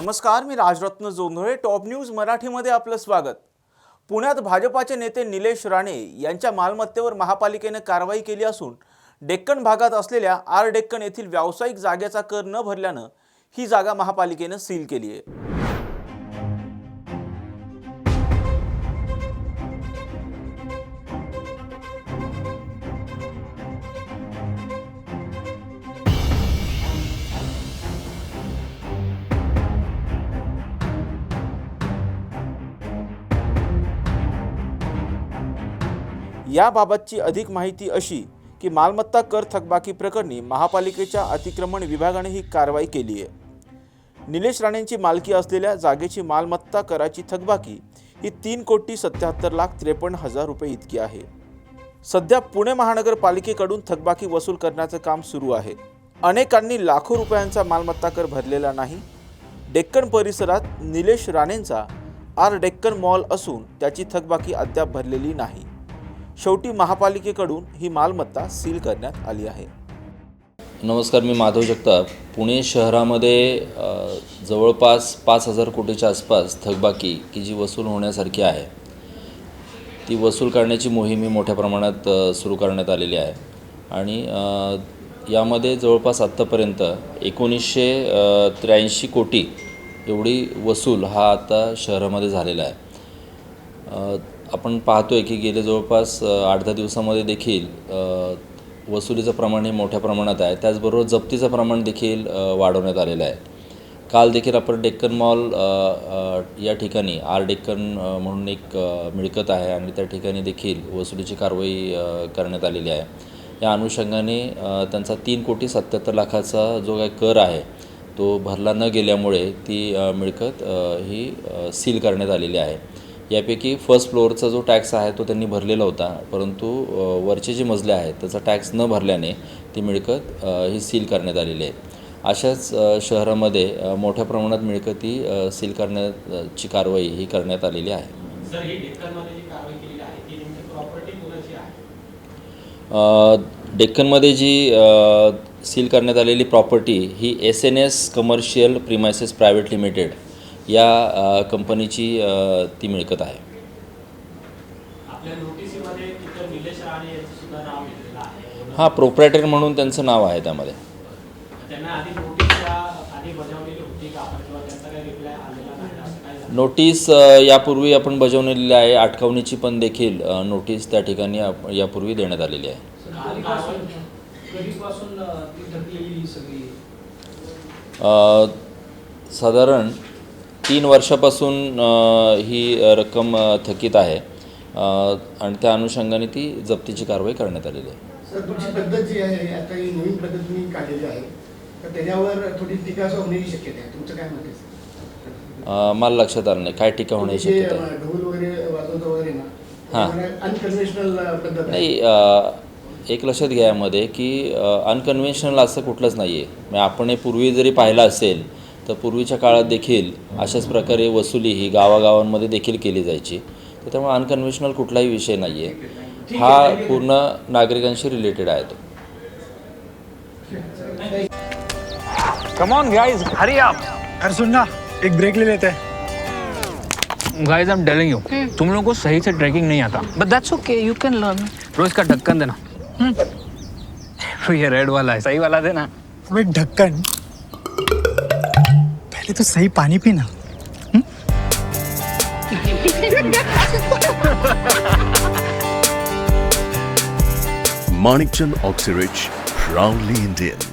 नमस्कार मी Rajratna Jondhale top news मराठीमध्ये आपलं स्वागत. पुण्यात भाजपाचे नेते निलेश राणे यांच्या मालमत्तेवर महापालिकेनं कारवाई केली असून डेक्कन भागात असलेल्या आर डेक्कन येथील व्यावसायिक जागेचा कर न भरल्यानं ही जागा महापालिकेनं सील केली आहे. याबाबतची अधिक माहिती अशी की मालमत्ता कर थकबाकी प्रकरणी महापालिकेच्या अतिक्रमण विभागाने ही कारवाई केली आहे. निलेश राणेंची मालकी असलेल्या जागेची मालमत्ता कराची थकबाकी ही तीन कोटी सत्याहत्तर लाख त्रेपन्न हजार रुपये इतकी आहे. सध्या पुणे महानगरपालिकेकडून थकबाकी वसूल करण्याचं काम सुरू आहे. अनेकांनी लाखो रुपयांचा मालमत्ता कर भरलेला नाही. डेक्कन परिसरात निलेश राणेंचा आर डेक्कन मॉल असून त्याची थकबाकी अद्याप भरलेली नाही. शेवटी महापालिकेकडून ही मालमत्ता सील करण्यात आली आहे. नमस्कार मी माधव जगताप. पुणे शहरामध्ये जवळपास पाच हजार कोटीच्या आसपास थकबाकी की जी वसूल होण्यासारखी आहे ती वसूल करण्याची मोहीम ही मोठ्या प्रमाणात सुरू करण्यात आलेली आहे. आणि यामध्ये जवळपास आत्तापर्यंत एकोणीसशे त्र्याऐंशी कोटी एवढी वसूल हा आता शहरामध्ये झालेला आहे. आपण पाहतो आहे की गेले जवळपास आठ दहा दिवसामध्ये देखील वसुलीचं प्रमाण हे मोठ्या प्रमाणात आहे. त्याचबरोबर जप्तीचं प्रमाण देखील वाढवण्यात आलेलं आहे. काल देखील आपण डेक्कन मॉल या ठिकाणी आर डेक्कन म्हणून एक मिळकत आहे आणि त्या ठिकाणी देखील वसुलीची कारवाई करण्यात आलेली आहे. या अनुषंगाने त्यांचा तीन कोटी सत्याहत्तर लाखाचा जो काही कर आहे तो भरला न गेल्यामुळे ती मिळकत ही सील करण्यात आलेली आहे. यापैकी फर्स्ट फ्लोअरचा जो टॅक्स आहे तो त्यांनी भरलेला होता. परंतु वरचे जे मजले आहेत त्याचा टॅक्स न भरल्याने ती मिळकत ही सील करण्यात आलेली आहे. अशाच शहरामध्ये मोठ्या प्रमाणात मिळकती सील करण्याची कारवाई ही करण्यात आलेली आहे. ही डेक्कनमध्ये जी सील करण्यात आलेली प्रॉपर्टी ही S N S commercial premises private limited या कंपनीची ती मिळकत आहे. हां प्रोप्रायटर म्हणून त्यांचं नाव आहे त्यामध्ये. नोटीस यापूर्वी आपण बजावलेली आहे. आटकावणीची पण देखील नोटीस त्या ठिकाणी यापूर्वी देण्यात आलेली आहे. साधारण तीन वर्षापासून ही रक्कम थकीत आहे. आणि त्या अनुषंगाने ती जप्तीची कारवाई करण्यात आलेली आहे. सर तुमची पद्धत जी आहे आता ही नवीन पद्धत तुम्ही काढलेली आहे तर त्याच्यावर थोडी टीका होण्याची शक्यता आहे. तुमचं काय मत आहे मला लक्षात आलं नाही. काय टीका होण्याची शक्यता आहे? ढोल वगैरे वाजवता वगैरे हां. ना अनकन्व्हेन्शनल पद्धत नाही एक लक्षात घ्या यामध्ये की अनकन्व्हेन्शनल असं कुठलंच नाही आहे म्हणजे आपण हे पूर्वी जरी पाहिलं असेल तर पूर्वीच्या काळात देखील अशाच प्रकारे वसुली ही गावागावांमध्ये देखील केली जायची. तर त्यामुळे अनकन्व्हेन्शनल कुठलाही विषय नाही आहे हा पूर्ण नागरिकांशी रिलेटेड आहे तो. Come on guys hurry up अरे सुन ना एक ब्रेक ले लेते. हैं guys I am telling you तुम लोगों को सही से ट्रैकिंग नहीं आता. But that's okay you can learn रोज का ढक्कन देना. ये रेड वाला है सही वाला देना. ढक्कन पहले तो सही पानी पीना Manikchand Oxyrich, proudly Indian.